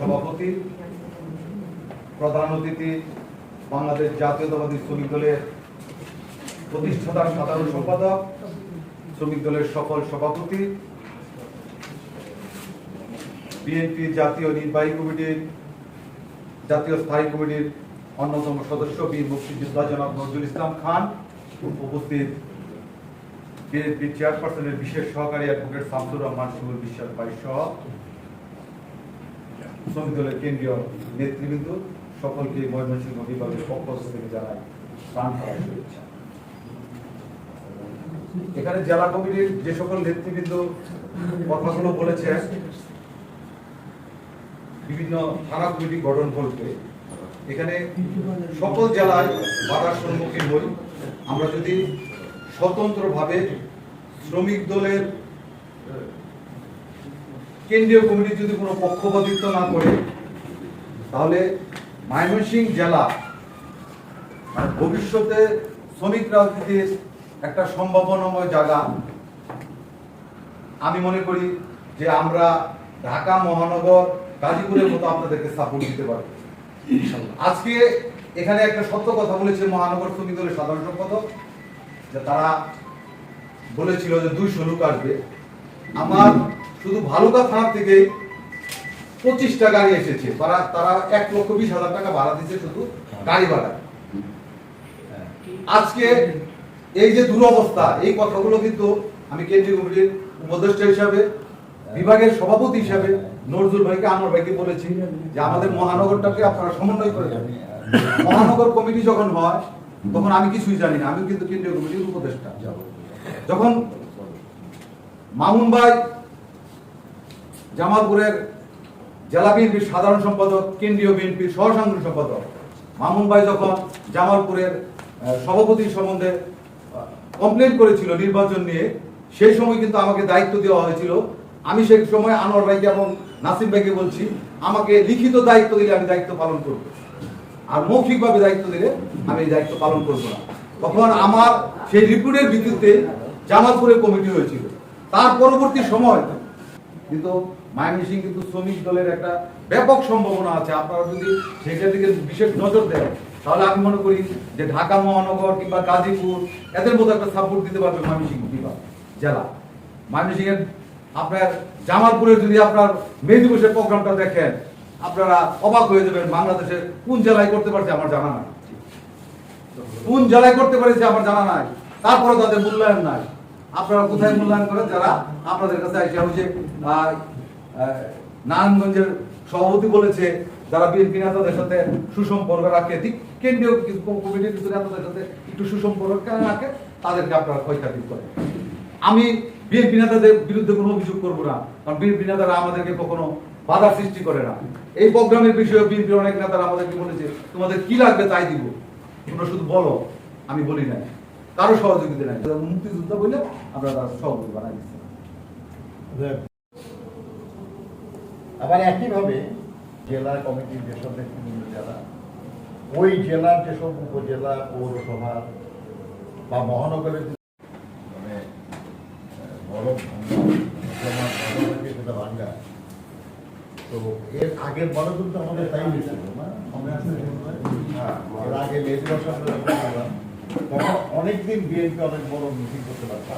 সভাপতি, প্রধান অতিথি, বাংলাদেশ জাতীয়তাবাদী শ্রমিক দলের প্রতিষ্ঠাতা সাধারণ সম্পাদক, শ্রমিক দলের সকল সভাপতি, বিএনপি জাতীয় নির্বাহী কমিটির, জাতীয় স্থায়ী কমিটির অন্যতম সদস্য বীর মুক্তিযোদ্ধা জনাব নজরুল ইসলাম খান, উপস্থিত বিএনপি চেয়ারপারসনের বিশেষ সহকারী অ্যাডভোকেট শামসুর রহমান শিবুল বিশ্বাস ভাই সহ শ্রমিক দলের কেন্দ্রীয় নেতৃবৃন্দ সকলকে ময়মনসিংহ বিভাগের পক্ষ থেকে জানাই প্রাণ খারাপ শুভেচ্ছা। এখানে জেলা কমিটির যে সকল নেতৃবৃন্দ কথাগুলো বলেছে, বিভিন্ন থানা কমিটি গঠন করতে এখানে সকল জেলায় বাধার সম্মুখীন হই। আমরা যদি স্বতন্ত্রভাবে শ্রমিক দলের কেন্দ্রীয় কমিটি যদি কোনো পক্ষপাতিত্ব না করে, তাহলে ময়মনসিংহ জেলা মানে ভবিষ্যতে শ্রমিক রাজনীতির একটা সম্ভাবনাময় জায়গা। আমি মনে করি যে আমরা ঢাকা, মহানগর, গাজীপুরের মতো আপনাদেরকে সাপোর্ট দিতে পারব। আজকে এখানে একটা সত্য কথা বলেছে মহানগর শ্রমিক দলের সাধারণ সম্পাদক, যে তারা বলেছিল যে দুইশো লোক আসবে। আমার শুধু ভালুকা থানা থেকে পঁচিশটা গাড়ি এসেছে। তারা তারা এক লক্ষ বিশ হাজার টাকা ভাড়া দিচ্ছে শুধু গাড়ি ভাড়া। আজকে এই যে দুরবস্থা, এই কথাগুলো কিন্তু আমি কেন্দ্রীয় কমিটির উপদেষ্টা হিসাবে, বিভাগের সভাপতি হিসাবে নজরুল ভাইকে আমার ভাইকে বলেছি যে আমাদের মহানগরটাকে আপনারা সমন্বয় করে যাবেন মহানগর কমিটি যখন হয়, তখন আমি কিছুই জানি না। আমি কিন্তু কেন্দ্রীয় কমিটির উপদেষ্টা। যখন মামুন ভাই জামালপুরের জেলা বিএনপির সাধারণ সম্পাদক, কেন্দ্রীয় বিএনপির সহসাংগঠনিক সম্পাদক মামুন ভাই যখন জামালপুরের সভাপতি সম্বন্ধে কমপ্লেন করেছিল নির্বাচন নিয়ে, সেই সময় কিন্তু আমাকে দায়িত্ব দেওয়া হয়েছিল। আমি সেই সময় আনোয়ার ভাইকে এবং নাসিম ভাইকে বলছি, আমাকে লিখিত দায়িত্ব দিলে আমি দায়িত্ব পালন করব। আর মৌখিকভাবে দায়িত্ব দিলে আমি এই দায়িত্ব পালন করব না। তখন আমার সেই রিপোর্টের ভিত্তিতে জামালপুরের কমিটি হয়েছিল। তার পরবর্তী সময় কিন্তু মায়ামিসিং কিন্তু শ্রমিক দলের একটা ব্যাপক সম্ভাবনা আছে। আপনারা যদি সেটার দিকে বিশেষ নজর দেন, তাহলে আমি মনে করি যে ঢাকা মহানগর কিংবা গাজীপুর, এদের মতো একটা সাপোর্ট দিতে পারবে ময়মনসিংহ বিভাগ জেলা। ময়মনসিংহ এর আপনার জামালপুরের যদি আপনার মে দিবসের প্রোগ্রামটা দেখেন, আপনারা অবাক হয়ে যাবেন বাংলাদেশে কোন জেলায় করতে পারছে আমার জানা নাই। কোন জেলায় করতে পেরেছে আমার জানা নাই। তারপরে তাদের মূল্যায়ন নাই। আপনারা কোথায় মূল্যায়ন করেন? যারা আপনাদের কাছে আসে আহ, নারায়ণগঞ্জের সভাপতি বলেছে যারা বিএনপি নেতাদের সাথে সুসম্পর্ক রাখে ঠিক কেন্দ্রীয় কিছু কমিটির কিছু নেতাদের সাথে একটু সুসম্পর্ক রাখে তাদেরকে আপনারা ক্ষয়ক্ষতি করেন। আমি বিএনপি নেতাদের বিরুদ্ধে কোনো অভিযোগ করব না কারণ বিএনপি নেতারা আমাদেরকে কখনো বাধা সৃষ্টি করে না। এই প্রোগ্রামের বিষয়ে বিএনপির অনেক নেতারা আমাদেরকে বলেছে তোমাদের কি লাগবে তাই দিব? তোমরা শুধু বলো আমি বলি না কারও সহযোগিতা নাই। মুক্তিযুদ্ধ বলে আমরা তার সহযোগী বানাই দিচ্ছি। আবার একইভাবে জেলা কমিটির যেসব নেতৃবৃন্দ যারা ওই জেলার যেসব উপজেলা পৌরসভা বা মহানগরের মানে বরফ ভাঙ্গা, সেটা তো এর আগের বড় কিন্তু আমাদের তাই হয়েছিল না? আছে হ্যাঁ, এর আগে লেজিলেশন তখন অনেকদিন বিএনপি অনেক বড় মিটিং করতে পারছে